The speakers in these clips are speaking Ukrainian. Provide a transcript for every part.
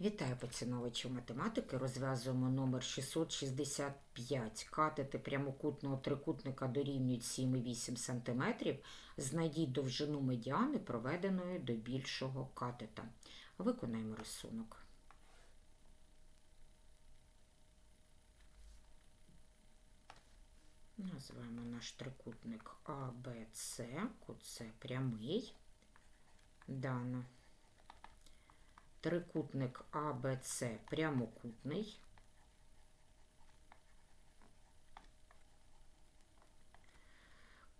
Вітаю поціновувачів математики. Розв'язуємо номер 665. Катети прямокутного трикутника дорівнюють 7,8 см. Знайдіть довжину медіани, проведеної до більшого катета. Виконаємо рисунок. Називаємо наш трикутник кут С прямий. Дано. Трикутник АБЦ прямокутний.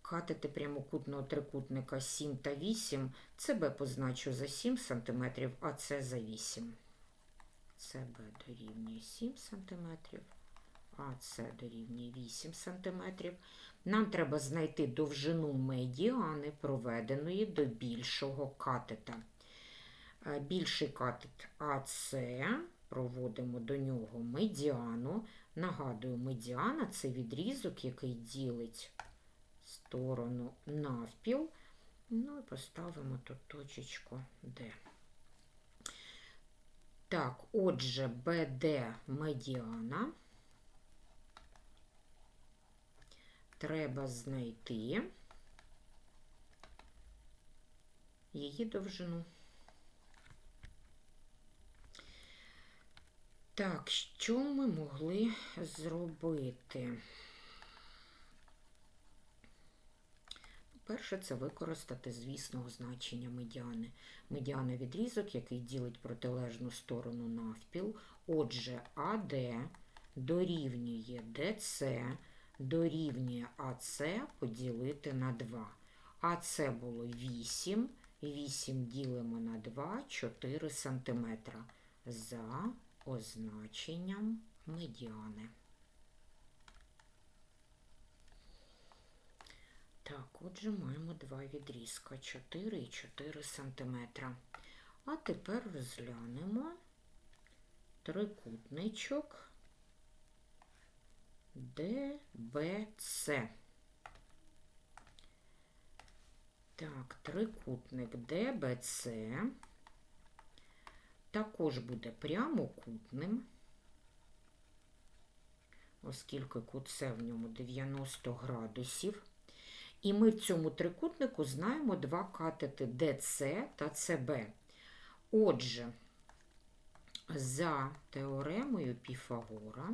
Катети прямокутного трикутника 7 та 8. ЦБ позначу за 7 см, а С за 8. ЦБ дорівнює 7 см, а С дорівнює 8 см. Нам треба знайти довжину медіани, проведеної до більшого катета. Е, Більший катет АС, проводимо до нього медіану. Нагадую, медіана це відрізок, який ділить сторону навпіл. Ну і поставимо тут точечку Д. Так, отже, БД медіана. Треба знайти її довжину. Так, що ми могли зробити? Перше, це використати звісного значення медіани. Медіана відрізок, який ділить протилежну сторону навпіл. Отже, АД дорівнює ДЦ, дорівнює АЦ поділити на 2. АЦ було 8, 8 ділимо на 2, 4 см за означенням медіани. Так, отже, маємо два відрізка 4 і 4 см. А тепер розглянемо трикутничок ДБЦ. Так, трикутник ДБЦ також буде прямокутним, оскільки кут С в ньому 90 градусів. І ми в цьому трикутнику знаємо два катети ДЦ та ЦБ. Отже, за теоремою Піфагора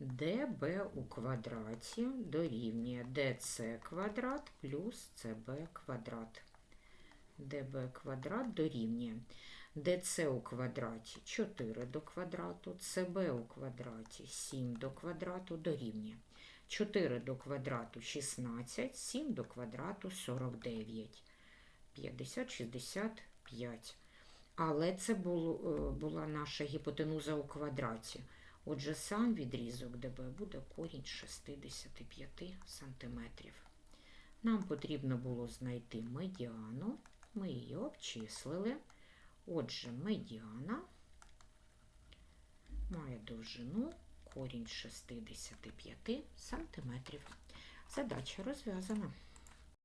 ДБ у квадраті дорівнює ДЦ квадрат плюс ЦБ квадрат. ДБ квадрат дорівнює ДЦ у квадраті 4 до квадрату, ЦБ у квадраті 7 до квадрату дорівнює 4 до квадрату 16, 7 до квадрату 49, 50, 65. Але це було, була наша гіпотенуза у квадраті. Отже, сам відрізок ДБ буде корінь 65 см. Нам потрібно було знайти медіану. Ми її обчислили. Отже, медіана має довжину корінь 65 см. Задача розв'язана.